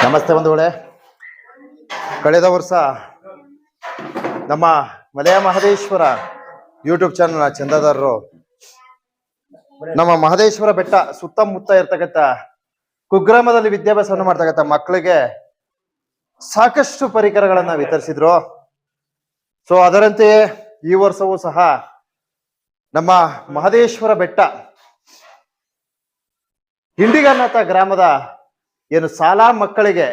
ನಮಸ್ತೆ ಬಂಧುಗಳೇ. ಕಳೆದ ವರ್ಷ ನಮ್ಮ ಮಲೆಯ ಮಹದೇಶ್ವರ ಯೂಟ್ಯೂಬ್ ಚಾನಲ್ನ ಚಂದಾದಾರರು ನಮ್ಮ ಮಹದೇಶ್ವರ ಬೆಟ್ಟ ಸುತ್ತಮುತ್ತ ಇರ್ತಕ್ಕಂಥ ಕುಗ್ರಾಮದಲ್ಲಿ ವಿದ್ಯಾಭ್ಯಾಸವನ್ನು ಮಾಡ್ತಕ್ಕಂಥ ಮಕ್ಕಳಿಗೆ ಸಾಕಷ್ಟು ಪರಿಕರಗಳನ್ನ ವಿತರಿಸಿದ್ರು. ಸೊ ಅದರಂತೆಯೇ ಈ ವರ್ಷವೂ ಸಹ ನಮ್ಮ ಮಹದೇಶ್ವರ ಬೆಟ್ಟ ಹಿಂಡಿಗನಾಥ ಗ್ರಾಮದ ಏನು ಶಾಲಾ ಮಕ್ಕಳಿಗೆ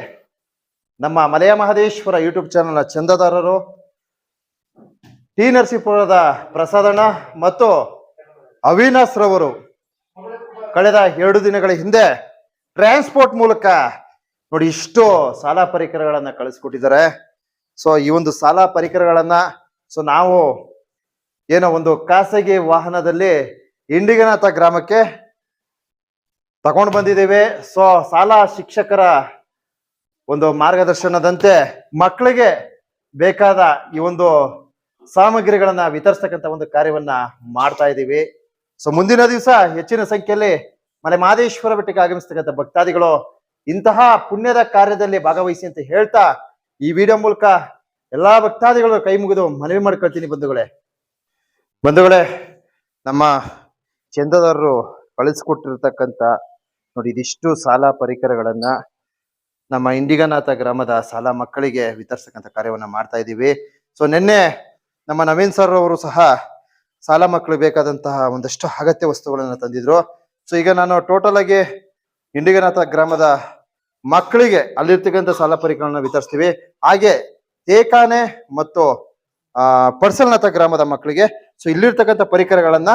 ನಮ್ಮ ಮಲೆಯ ಮಹದೇಶ್ವರ ಯೂಟ್ಯೂಬ್ ಚಾನಲ್ನ ಚಂದದಾರರು, ಟಿ ನರಸೀಪುರದ ಪ್ರಸಾದಣ್ಣ ಮತ್ತು ಅವಿನಾಶ್ ರವರು ಕಳೆದ ಎರಡು ದಿನಗಳ ಹಿಂದೆ ಟ್ರಾನ್ಸ್ಪೋರ್ಟ್ ಮೂಲಕ ನೋಡಿ ಇಷ್ಟು ಸಾಲ ಪರಿಕರಗಳನ್ನ ಕಳಿಸ್ಕೊಟ್ಟಿದ್ದಾರೆ. ಸೊ ಈ ಒಂದು ಸಾಲ ಪರಿಕರಗಳನ್ನ ಸೊ ನಾವು ಏನೋ ಒಂದು ಖಾಸಗಿ ವಾಹನದಲ್ಲಿ ಇಂಡಿಗನಾಥ ಗ್ರಾಮಕ್ಕೆ ತಗೊಂಡು ಬಂದಿದ್ದೇವೆ. ಸೊ ಶಾಲಾ ಶಿಕ್ಷಕರ ಒಂದು ಮಾರ್ಗದರ್ಶನದಂತೆ ಮಕ್ಕಳಿಗೆ ಬೇಕಾದ ಈ ಒಂದು ಸಾಮಗ್ರಿಗಳನ್ನ ವಿತರಿಸ್ತಕ್ಕಂಥ ಒಂದು ಕಾರ್ಯವನ್ನ ಮಾಡ್ತಾ ಇದ್ದೀವಿ. ಸೊ ಮುಂದಿನ ದಿವಸ ಹೆಚ್ಚಿನ ಸಂಖ್ಯೆಯಲ್ಲಿ ಮಲೆ ಮಹದೇಶ್ವರ ಬೆಟ್ಟಕ್ಕೆ ಆಗಮಿಸ್ತಕ್ಕಂಥ ಭಕ್ತಾದಿಗಳು ಇಂತಹ ಪುಣ್ಯದ ಕಾರ್ಯದಲ್ಲಿ ಭಾಗವಹಿಸಿ ಅಂತ ಹೇಳ್ತಾ ಈ ವಿಡಿಯೋ ಮೂಲಕ ಎಲ್ಲಾ ಭಕ್ತಾದಿಗಳು ಕೈ ಮುಗಿದು ಮನವಿ ಮಾಡ್ಕೊಳ್ತೀನಿ ಬಂಧುಗಳೇ. ಬಂಧುಗಳೇ, ನಮ್ಮ ಚಂದದವರು ಕಳಿಸ್ಕೊಟ್ಟಿರ್ತಕ್ಕಂಥ ನೋಡಿ, ಇದಿಷ್ಟು ಸಾಲ ಪರಿಕರಗಳನ್ನ ನಮ್ಮ ಇಂಡಿಗನಾಥ ಗ್ರಾಮದ ಸಾಲ ಮಕ್ಕಳಿಗೆ ವಿತರಿಸತಕ್ಕಂಥ ಕಾರ್ಯವನ್ನ ಮಾಡ್ತಾ ಇದ್ದೀವಿ. ಸೊ ನಿನ್ನೆ ನಮ್ಮ ನವೀನ್ ಸರ್ ಅವರು ಸಹ ಸಾಲ ಮಕ್ಕಳಿಗೆ ಬೇಕಾದಂತಹ ಒಂದಷ್ಟು ಅಗತ್ಯ ವಸ್ತುಗಳನ್ನ ತಂದಿದ್ರು. ಸೊ ಈಗ ನಾನು ಟೋಟಲ್ ಆಗಿ ಇಂಡಿಗನಾಥ ಗ್ರಾಮದ ಮಕ್ಕಳಿಗೆ ಅಲ್ಲಿರ್ತಕ್ಕಂಥ ಸಾಲ ಪರಿಕರಗಳನ್ನ ವಿತರಿಸ್ತೀವಿ. ಹಾಗೆ ತೇಕಾನೆ ಮತ್ತು, ಆ, ಪರ್ಸಲ್ನಾಥ ಗ್ರಾಮದ ಮಕ್ಕಳಿಗೆ. ಸೊ ಇಲ್ಲಿರ್ತಕ್ಕಂಥ ಪರಿಕರಗಳನ್ನ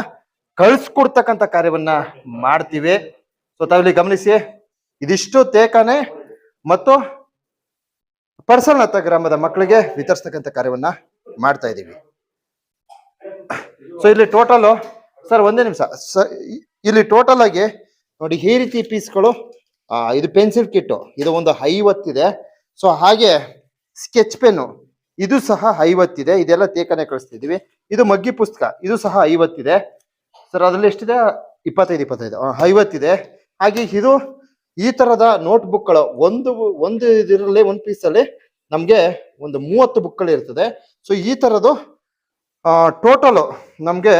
ಕಳ್ಸಿಕೊಡ್ತಕ್ಕಂಥ ಕಾರ್ಯವನ್ನ ಮಾಡ್ತೀವಿ. ಸೊ ತಾವಿಲ್ಲಿ ಗಮನಿಸಿ, ಇದಿಷ್ಟು ತೇಕಾನೆ ಮತ್ತು ಪರ್ಸಲ್ನಾಥ ಗ್ರಾಮದ ಮಕ್ಕಳಿಗೆ ವಿತರಿಸ್ತಕ್ಕಂಥ ಕಾರ್ಯವನ್ನ ಮಾಡ್ತಾ ಇದ್ದೀವಿ. ಸೊ ಇಲ್ಲಿ ಟೋಟಲ್ ಸರ್, ಒಂದೇ ನಿಮಿಷ. ಇಲ್ಲಿ ಟೋಟಲ್ ಆಗಿ ನೋಡಿ, ಈ ರೀತಿ ಪೀಸ್ಗಳು ಇದು ಪೆನ್ಸಿಲ್ ಕಿಟ್ಟು ಇದು ಒಂದು ಐವತ್ತಿದೆ. ಸೊ ಹಾಗೆ ಸ್ಕೆಚ್ ಪೆನ್ನು ಇದು ಸಹ ಐವತ್ತಿದೆ. ಇದೆಲ್ಲ ತೇಕನೆ ಕಳಿಸ್ತಿದೀವಿ ಇದು ಮಗ್ಗಿ ಪುಸ್ತಕ, ಇದು ಸಹ ಐವತ್ತಿದೆ. ಸರ್ ಅದರಲ್ಲಿ ಎಷ್ಟಿದೆ? ಇಪ್ಪತ್ತೈದು ಇಪ್ಪತ್ತೈದು. ಐವತ್ತಿದೆ. ಹಾಗೆ ಇದು ಈ ತರದ ನೋಟ್ ಬುಕ್ಗಳು ಒಂದು ಒಂದು ಇದರಲ್ಲಿ ಒಂದು ಪೀಸಲ್ಲಿ ನಮಗೆ ಒಂದು ಮೂವತ್ತು ಬುಕ್ಗಳು ಇರ್ತದೆ. ಸೊ ಈ ತರದ್ದು ಟೋಟಲ್ ನಮಗೆ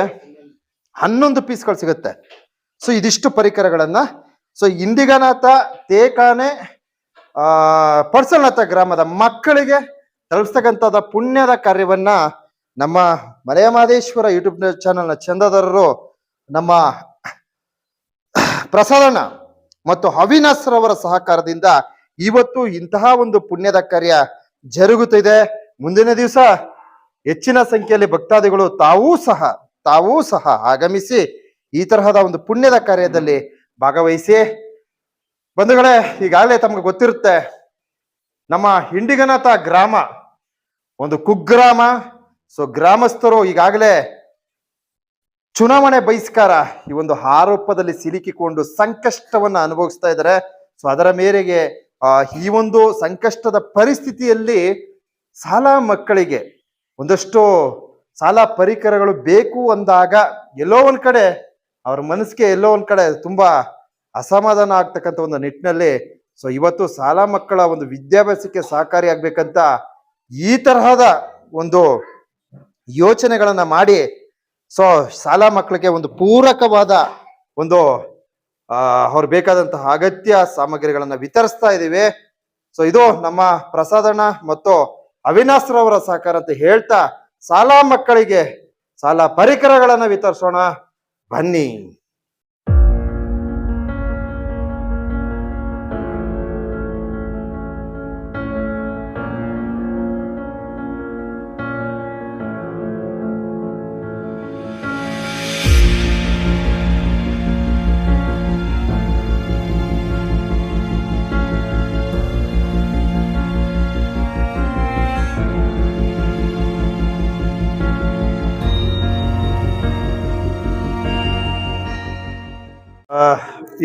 ಹನ್ನೊಂದು ಪೀಸ್ಗಳು ಸಿಗುತ್ತೆ. ಸೊ ಇದಿಷ್ಟು ಪರಿಕರಗಳನ್ನ. ಸೊ ಇಂದಿಗನಾಥ ತೇಕಾನೆ, ಆ, ಪರ್ಸಲ್ನಾಥ ಗ್ರಾಮದ ಮಕ್ಕಳಿಗೆ ತಲುಪಿಸ್ತಕ್ಕಂಥದ ಪುಣ್ಯದ ಕಾರ್ಯವನ್ನ ನಮ್ಮ ಮಲೆಯ ಮಹದೇಶ್ವರ ಯೂಟ್ಯೂಬ್ ಚಾನಲ್ನ ಚಂದದಾರರು ನಮ್ಮ ಪ್ರಸಾದಣ್ಣ ಮತ್ತು ಅವಿನಾಶ್ ರವರ ಸಹಕಾರದಿಂದ ಇವತ್ತು ಇಂತಹ ಒಂದು ಪುಣ್ಯದ ಕಾರ್ಯ ಜರುಗುತ್ತಿದೆ ಮುಂದಿನ ದಿವಸ ಹೆಚ್ಚಿನ ಸಂಖ್ಯೆಯಲ್ಲಿ ಭಕ್ತಾದಿಗಳು ತಾವೂ ಸಹ ತಾವೂ ಸಹ ಆಗಮಿಸಿ ಈ ತರಹದ ಒಂದು ಪುಣ್ಯದ ಕಾರ್ಯದಲ್ಲಿ ಭಾಗವಹಿಸಿ. ಬಂಧುಗಳೇ, ಈಗಾಗಲೇ ತಮಗೆ ಗೊತ್ತಿರುತ್ತೆ, ನಮ್ಮ ಹಿಂಡಿಗನಾಥ ಗ್ರಾಮ ಒಂದು ಕುಗ್ರಾಮ. ಸೊ ಗ್ರಾಮಸ್ಥರು ಈಗಾಗಲೇ ಚುನಾವಣೆ ಬಹಿಷ್ಕಾರ ಈ ಒಂದು ಆರೋಪದಲ್ಲಿ ಸಿಲುಕಿಕೊಂಡು ಸಂಕಷ್ಟವನ್ನ ಅನುಭವಿಸ್ತಾ ಇದ್ದಾರೆ. ಸೊ ಅದರ ಮೇರೆಗೆ ಈ ಒಂದು ಸಂಕಷ್ಟದ ಪರಿಸ್ಥಿತಿಯಲ್ಲಿ ಶಾಲಾ ಮಕ್ಕಳಿಗೆ ಒಂದಷ್ಟು ಶಾಲಾ ಪರಿಕರಗಳು ಬೇಕು ಅಂದಾಗ ಎಲ್ಲೋ ಒಂದ್ ಕಡೆ, ಅವ್ರ ಮನಸ್ಸಿಗೆ ಎಲ್ಲೋ ಒಂದ್ ಕಡೆ ತುಂಬಾ ಅಸಮಾಧಾನ ಆಗ್ತಕ್ಕಂಥ ಒಂದು ನಿಟ್ಟಿನಲ್ಲಿ ಸೊ ಇವತ್ತು ಶಾಲಾ ಮಕ್ಕಳ ಒಂದು ವಿದ್ಯಾಭ್ಯಾಸಕ್ಕೆ ಸಹಕಾರಿಯಾಗಬೇಕಂತ ಈ ತರಹದ ಒಂದು ಯೋಚನೆಗಳನ್ನ ಮಾಡಿ ಸೊ ಶಾಲಾ ಮಕ್ಕಳಿಗೆ ಒಂದು ಪೂರಕವಾದ ಒಂದು ಅವ್ರು ಬೇಕಾದಂತಹ ಅಗತ್ಯ ಸಾಮಗ್ರಿಗಳನ್ನ ವಿತರಿಸ್ತಾ ಇದ್ದೀವಿ ಸೊ ಇದು ನಮ್ಮ ಪ್ರಸಾದಣ್ಣ ಮತ್ತು ಅವಿನಾಶ್ರವರ ಸಹಕಾರ ಅಂತ ಹೇಳ್ತಾ, ಶಾಲಾ ಮಕ್ಕಳಿಗೆ ಶಾಲಾ ಪರಿಕರಗಳನ್ನ ವಿತರಿಸೋಣ. ಬನ್ನಿ.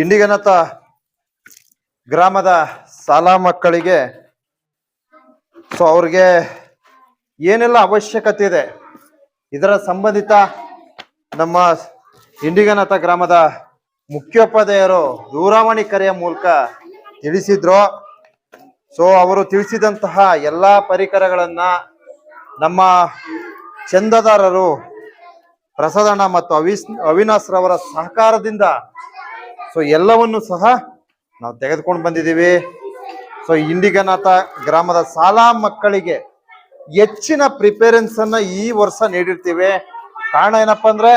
ಇಂಡಿಗನಾಥ ಗ್ರಾಮದ ಶಾಲಾ ಮಕ್ಕಳಿಗೆ, ಸೊ ಅವ್ರಿಗೆ ಏನೆಲ್ಲ ಅವಶ್ಯಕತೆ ಇದೆ, ಇದರ ಸಂಬಂಧಿತ ನಮ್ಮ ಇಂಡಿಗನತ ಗ್ರಾಮದ ಮುಖ್ಯೋಪಾಧ್ಯಾಯರು ದೂರವಾಣಿ ಕರೆಯ ಮೂಲಕ ತಿಳಿಸಿದ್ರು. ಸೊ ಅವರು ತಿಳಿಸಿದಂತಹ ಎಲ್ಲ ಪರಿಕರಗಳನ್ನು ನಮ್ಮ ಚಂದದಾರರು ಪ್ರಸಾದಣ್ಣ ಮತ್ತು ಅವಿಸ್, ಅವಿನಾಶ್ರವರ ಸಹಕಾರದಿಂದ ಸೊ ಎಲ್ಲವನ್ನು ಸಹ ನಾವು ತೆಗೆದುಕೊಂಡು ಬಂದಿದ್ದೀವಿ. ಸೊ ಇಂಡಿಗನಾಥ ಗ್ರಾಮದ ಶಾಲಾ ಮಕ್ಕಳಿಗೆ ಹೆಚ್ಚಿನ ಪ್ರಿಪೇರೆನ್ಸ್ ಅನ್ನ ಈ ವರ್ಷ ನೀಡಿರ್ತೀವಿ. ಕಾರಣ ಏನಪ್ಪ ಅಂದ್ರೆ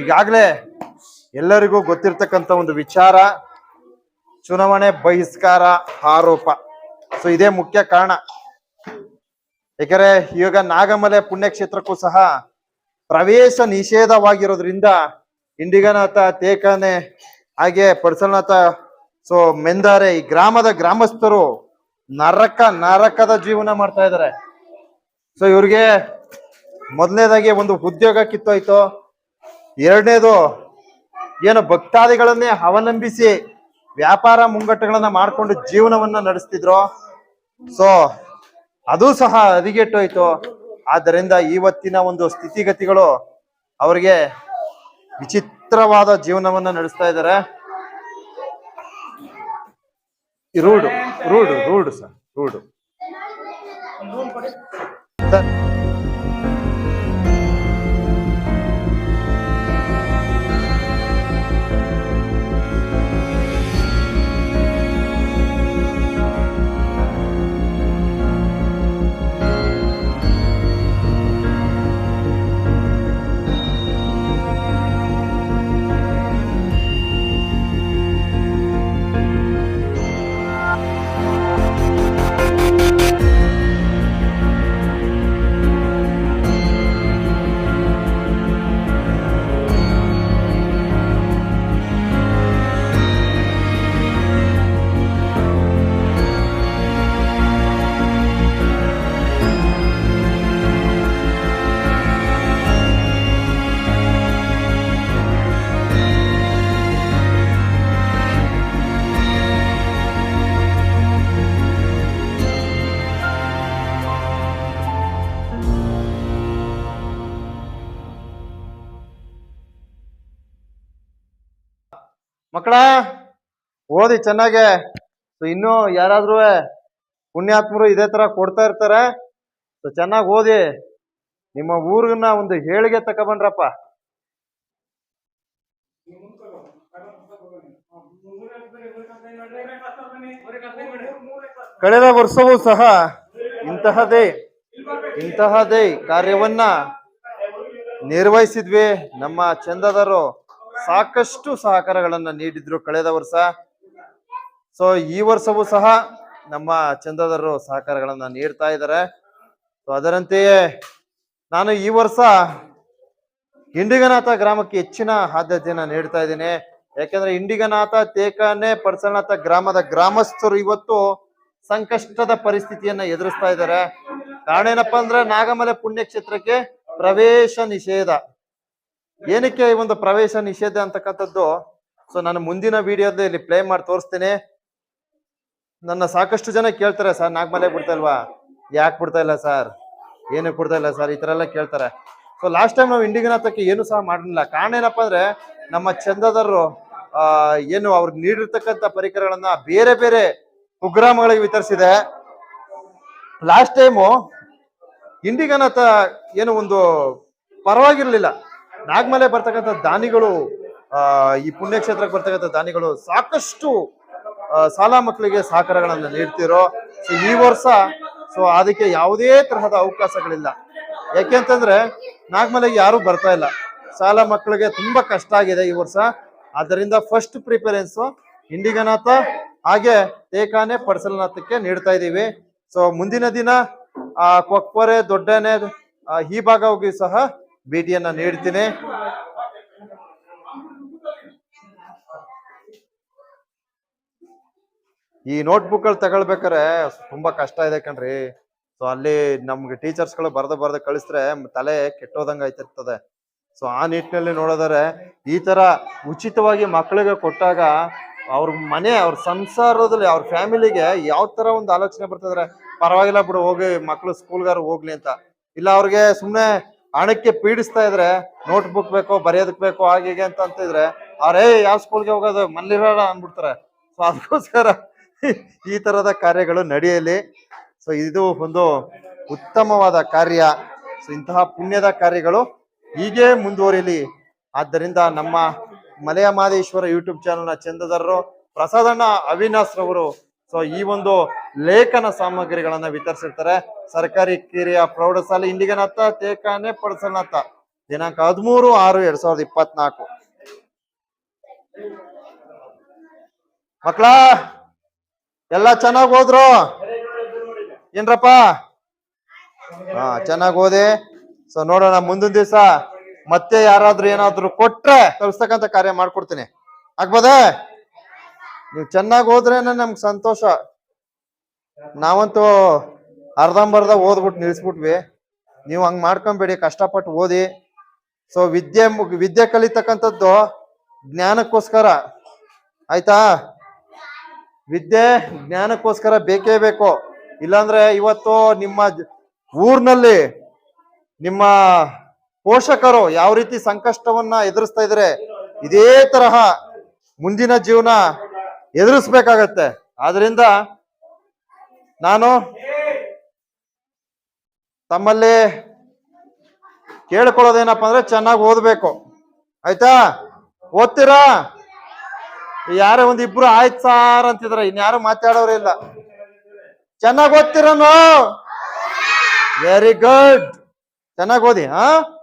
ಈಗಾಗಲೇ ಎಲ್ಲರಿಗೂ ಗೊತ್ತಿರ್ತಕ್ಕಂಥ ಒಂದು ವಿಚಾರ, ಚುನಾವಣೆ ಬಹಿಷ್ಕಾರ ಆರೋಪ. ಸೊ ಇದೇ ಮುಖ್ಯ ಕಾರಣ. ಏಕೆಂದ್ರೆ ಇವಾಗ ನಾಗಮಲೆ ಪುಣ್ಯಕ್ಷೇತ್ರಕ್ಕೂ ಸಹ ಪ್ರವೇಶ ನಿಷೇಧವಾಗಿರೋದ್ರಿಂದ ಇಂಡಿಗನಾಥ ತೇಕಾನೆ ಹಾಗೆ ಪಡ್ಸಲ್ನಾಥ ಸೊ ಮೆಂದಾರೆ, ಈ ಗ್ರಾಮದ ಗ್ರಾಮಸ್ಥರು ನರಕ, ನರಕದ ಜೀವನ ಮಾಡ್ತಾ ಇದ್ದಾರೆ ಸೊ ಇವ್ರಿಗೆ ಮೊದಲನೇದಾಗಿ ಒಂದು ಉದ್ಯೋಗ ಕಿತ್ತೋಯ್ತು. ಎರಡನೇದು ಏನು ಭಕ್ತಾದಿಗಳನ್ನೇ ಅವಲಂಬಿಸಿ ವ್ಯಾಪಾರ ಮುಂಗಟ್ಟುಗಳನ್ನ ಮಾಡಿಕೊಂಡು ಜೀವನವನ್ನ ನಡೆಸ್ತಿದ್ರು. ಸೊ ಅದು ಸಹ ಹದಗೆಟ್ಟೋಯ್ತು. ಆದ್ದರಿಂದ ಇವತ್ತಿನ ಒಂದು ಸ್ಥಿತಿಗತಿಗಳು ಅವರಿಗೆ ವಿಚಿತ್ರವಾದ ಜೀವನವನ್ನ ನಡೆಸ್ತಾ ಇದ್ದಾರೆ rude rude rude sir rude sir ಮಕ್ಕಳ, ಓದಿ ಚೆನ್ನಾಗೆ. ಸೊ ಇನ್ನು ಯಾರಾದ್ರೂ ಪುಣ್ಯಾತ್ಮರು ಇದೇ ತರ ಕೊಡ್ತಾ ಇರ್ತಾರೆ. ಸೊ ಚೆನ್ನಾಗಿ ಓದಿ. ನಿಮ್ಮ ಊರಿನ ಒಂದು ಹೇಳಿಗೆ ತಗೊಬನ್ರಪ್ಪ ಕಳೆದ ವರ್ಷವೂ ಸಹ ಇಂತಹದೇ ಇಂತಹದೇ ಕಾರ್ಯವನ್ನ ನಿರ್ವಹಿಸಿದ್ವಿ ನಮ್ಮ ಚಂದದರು. ಸಾಕಷ್ಟು ಸಹಕಾರಗಳನ್ನ ನೀಡಿದ್ರು ಕಳೆದ ವರ್ಷ. ಸೊ ಈ ವರ್ಷವೂ ಸಹ ನಮ್ಮ ಚಂದದರು ಸಹಕಾರಗಳನ್ನ ನೀಡ್ತಾ ಇದ್ದಾರೆ. ಸೊ ಅದರಂತೆಯೇ ನಾನು ಈ ವರ್ಷ ಇಂಡಿಗನಾಥ ಗ್ರಾಮಕ್ಕೆ ಹೆಚ್ಚಿನ ಆದ್ಯತೆಯನ್ನ ನೀಡ್ತಾ ಇದ್ದೀನಿ. ಯಾಕಂದ್ರೆ ಇಂಡಿಗನಾಥ ತೇಕಾನೆ ಪರ್ಸಲನಾಥ ಗ್ರಾಮದ ಗ್ರಾಮಸ್ಥರು ಇವತ್ತು ಸಂಕಷ್ಟದ ಪರಿಸ್ಥಿತಿಯನ್ನ ಎದುರಿಸ್ತಾ ಇದ್ದಾರೆ. ಕಾರಣ ಏನಪ್ಪಾ ಅಂದ್ರೆ ನಾಗಮಲೆ ಪುಣ್ಯಕ್ಷೇತ್ರಕ್ಕೆ ಪ್ರವೇಶ ನಿಷೇಧ. ಏನಕ್ಕೆ ಈ ಒಂದು ಪ್ರವೇಶ ನಿಷೇಧ ಅಂತಕ್ಕಂಥದ್ದು? ಸೊ ನಾನು ಮುಂದಿನ ವಿಡಿಯೋದಲ್ಲಿ ಇಲ್ಲಿ ಪ್ಲೇ ಮಾಡಿ ತೋರಿಸ್ತೀನಿ. ನನ್ನ ಸಾಕಷ್ಟು ಜನ ಕೇಳ್ತಾರೆ, ಸರ್, ನಾಗಮಲೆ ಬಿಡ್ತಾ ಇಲ್ವಾ? ಯಾಕೆ ಬಿಡ್ತಾ ಇಲ್ಲ, ಸರ್? ಏನಕ್ಕೆ ಬಿಡ್ತಾ ಇಲ್ಲ, ಸರ್? ಈ ಥರ ಎಲ್ಲ ಕೇಳ್ತಾರೆ. ಸೊ ಲಾಸ್ಟ್ ಟೈಮ್ ನಾವು ಇಂಡಿಗನಾಥಕ್ಕೆ ಏನು ಸಹ ಮಾಡಲಿಲ್ಲ ಕಾರಣ ಏನಪ್ಪಾ ಅಂದ್ರೆ, ನಮ್ಮ ಚಂದದರು ಆ, ಏನು ಅವ್ರಿಗೆ ನೀಡಿರ್ತಕ್ಕಂಥ ಪರಿಕರಗಳನ್ನ ಬೇರೆ ಬೇರೆ ಕುಗ್ರಾಮಗಳಿಗೆ ವಿತರಿಸಿದೆ. ಲಾಸ್ಟ್ ಟೈಮು ಇಂಡಿಗನಾಥ ಏನು ಒಂದು ಪರವಾಗಿರ್ಲಿಲ್ಲ. ನಾಗಮಲೆ ಬರ್ತಕ್ಕಂಥ ದಾನಿಗಳು ಈ ಪುಣ್ಯಕ್ಷೇತ್ರಕ್ಕೆ ಬರ್ತಕ್ಕಂಥ ದಾನಿಗಳು ಸಾಕಷ್ಟು ಸಾಲ ಮಕ್ಕಳಿಗೆ ಸಹಕಾರಗಳನ್ನು ನೀಡ್ತಿರೋ ಸೊ ಈ ವರ್ಷ ಸೊ ಅದಕ್ಕೆ ಯಾವುದೇ ತರಹದ ಅವಕಾಶಗಳಿಲ್ಲ. ಯಾಕೆಂತಂದ್ರೆ ನಾಗಮಲೆಗೆ ಯಾರು ಬರ್ತಾ ಇಲ್ಲ. ಶಾಲಾ ಮಕ್ಕಳಿಗೆ ತುಂಬಾ ಕಷ್ಟ ಆಗಿದೆ ಈ ವರ್ಷ. ಆದ್ದರಿಂದ ಫಸ್ಟ್ ಪ್ರಿಫರೆನ್ಸ್ ಇಂಡಿಗನಾಥ, ಹಾಗೆ ತೇಕಾನೆ ಪಡ್ಸಲ್ನಾಥಕ್ಕೆ ನೀಡ್ತಾ ಇದ್ದೀವಿ. ಸೊ ಮುಂದಿನ ದಿನ, ಆ ಕೊಕ್ಪರೆ ದೊಡ್ಡನೆ ಈ ಭಾಗವಾಗಿ ಸಹ ಭೇಟಿಯನ್ನ ನೀಡ್ತೀನಿ. ಈ ನೋಟ್ಬುಕ್ಗಳು ತಗೊಳ್ಬೇಕಾರೆ ತುಂಬಾ ಕಷ್ಟ ಇದೆ ಕಣ್ರಿ. ಸೊ ಅಲ್ಲಿ ನಮ್ಗೆ ಟೀಚರ್ಸ್ಗಳು ಬರ್ದು ಬರ್ದ ಕಳಿಸ್ರೆ ತಲೆ ಕೆಟ್ಟೋದಂಗ ಆಯ್ತಿರ್ತದೆ. ಸೊ ಆ ನಿಟ್ಟಿನಲ್ಲಿ ನೋಡೋದಾರೆ ಈ ತರ ಉಚಿತವಾಗಿ ಮಕ್ಕಳಿಗೆ ಕೊಟ್ಟಾಗ ಅವ್ರ ಮನೆ, ಅವ್ರ ಸಂಸಾರದಲ್ಲಿ, ಅವ್ರ ಫ್ಯಾಮಿಲಿಗೆ ಯಾವ ತರ ಒಂದು ಆಲೋಚನೆ ಬರ್ತದ್ರೆ, ಪರವಾಗಿಲ್ಲ ಬಿಡು, ಹೋಗಿ ಮಕ್ಳು ಸ್ಕೂಲ್ಗಾರ ಹೋಗ್ಲಿ ಅಂತ. ಇಲ್ಲ ಅವ್ರಿಗೆ ಸುಮ್ನೆ ಹಣಕ್ಕೆ ಪೀಡಿಸ್ತಾ ಇದ್ರೆ ನೋಟ್ ಬುಕ್ ಬೇಕು ಬರೆಯೋದಕ್ ಬೇಕು, ಹಾಗೆ ಅಂತ ಅಂತಿದ್ರೆ ಅವ್ರೇ ಯಾವ ಸ್ಕೂಲ್ಗೆ ಹೋಗೋದು? ಮಲ್ಲಿರೋಣ ಅಂದ್ಬಿಡ್ತಾರೆ. ಸೊ ಅದಕ್ಕೋಸ್ಕರ ಈ ತರದ ಕಾರ್ಯಗಳು ನಡೆಯಲಿ. ಸೊ ಇದು ಒಂದು ಉತ್ತಮವಾದ ಕಾರ್ಯ. ಸೊ ಇಂತಹ ಪುಣ್ಯದ ಕಾರ್ಯಗಳು ಹೀಗೆ ಮುಂದುವರಿಯಲಿ ಆದ್ದರಿಂದ ನಮ್ಮ ಮಲೆಯ ಮಾದೇಶ್ವರ ಯೂಟ್ಯೂಬ್ ಚಾನೆಲ್ನ ಚಂದದಾರರು ಪ್ರಸಾದಣ್ಣ ಅವಿನಾಶ್ ರವರು ಸೊ ಈ ಒಂದು ಲೇಖನ ಸಾಮಗ್ರಿಗಳನ್ನ ವಿತರಿಸಿರ್ತಾರೆ. ಸರ್ಕಾರಿ ಕಿರಿಯ ಪ್ರೌಢಶಾಲೆ ಇಂಡಿಗನತ್ತ ತೇಕಾನೆ ಪಡಸನತ್ತ. ದಿನಾಂಕ ಹದಿಮೂರು ಆರು ಎರಡ್ ಸಾವಿರದ ಇಪ್ಪತ್ನಾಲ್ಕು. ಮಕ್ಳ, ಎಲ್ಲ ಚೆನ್ನಾಗ್ ಹೋದ್ರು ಏನ್ರಪ್ಪ? ಹಾ, ಚೆನ್ನಾಗ್ ಓದಿ. ಸೊ ನೋಡೋಣ ಮುಂದಿನ ದಿವಸ. ಮತ್ತೆ ಯಾರಾದ್ರೂ ಏನಾದ್ರು ಕೊಟ್ರೆ ತಲ್ಸ್ತಕ್ಕಂತ ಕಾರ್ಯ ಮಾಡ್ಕೊಡ್ತೀನಿ. ಆಗ್ಬೋದಾ? ನೀವು ಚೆನ್ನಾಗಿ ಹೋದ್ರೇನೆ ನಮ್ಗೆ ಸಂತೋಷ? ನಾವಂತೂ ಅರ್ಧಂಬರ್ಧ ಓದ್ಬಿಟ್ಟು ನಿಲ್ಸ್ಬಿಟ್ವಿ. ನೀವು ಹಂಗ್ ಮಾಡ್ಕೊಂಬೇಡಿ ಕಷ್ಟಪಟ್ಟು ಓದಿ. ಸೊ ವಿದ್ಯೆ ವಿದ್ಯೆ ಕಲಿತಕ್ಕಂಥದ್ದು ಜ್ಞಾನಕ್ಕೋಸ್ಕರ. ಆಯ್ತಾ? ವಿದ್ಯೆ ಜ್ಞಾನಕ್ಕೋಸ್ಕರ ಬೇಕೇ ಬೇಕು. ಇಲ್ಲಾಂದ್ರೆ ಇವತ್ತು ನಿಮ್ಮ ಊರ್ನಲ್ಲಿ ನಿಮ್ಮ ಪೋಷಕರು ಯಾವ ರೀತಿ ಸಂಕಷ್ಟವನ್ನ ಎದುರಿಸ್ತಾ ಇದ್ರೆ ಇದೇ ತರಹ ಮುಂದಿನ ಜೀವನ ಎದುರಿಸ್ಬೇಕಾಗತ್ತೆ. ಆದ್ರಿಂದ ನಾನು ತಮ್ಮಲ್ಲಿ ಕೇಳ್ಕೊಳ್ಳೋದೇನಪ್ಪ ಅಂದ್ರೆ ಚೆನ್ನಾಗಿ ಓದ್ಬೇಕು. ಆಯ್ತಾ? ಓದ್ತೀರಾ? ಯಾರೇ ಒಂದ್ ಇಬ್ರು ಆಯ್ತು ಸಾರ್ ಅಂತಿದ್ರ ಇನ್ಯಾರು ಮಾತಾಡೋರು ಇಲ್ಲ. ಚೆನ್ನಾಗಿ ಓದ್ತೀರನು? ವೆರಿ ಗುಡ್ ಚೆನ್ನಾಗಿ ಓದಿ, ಹಾ?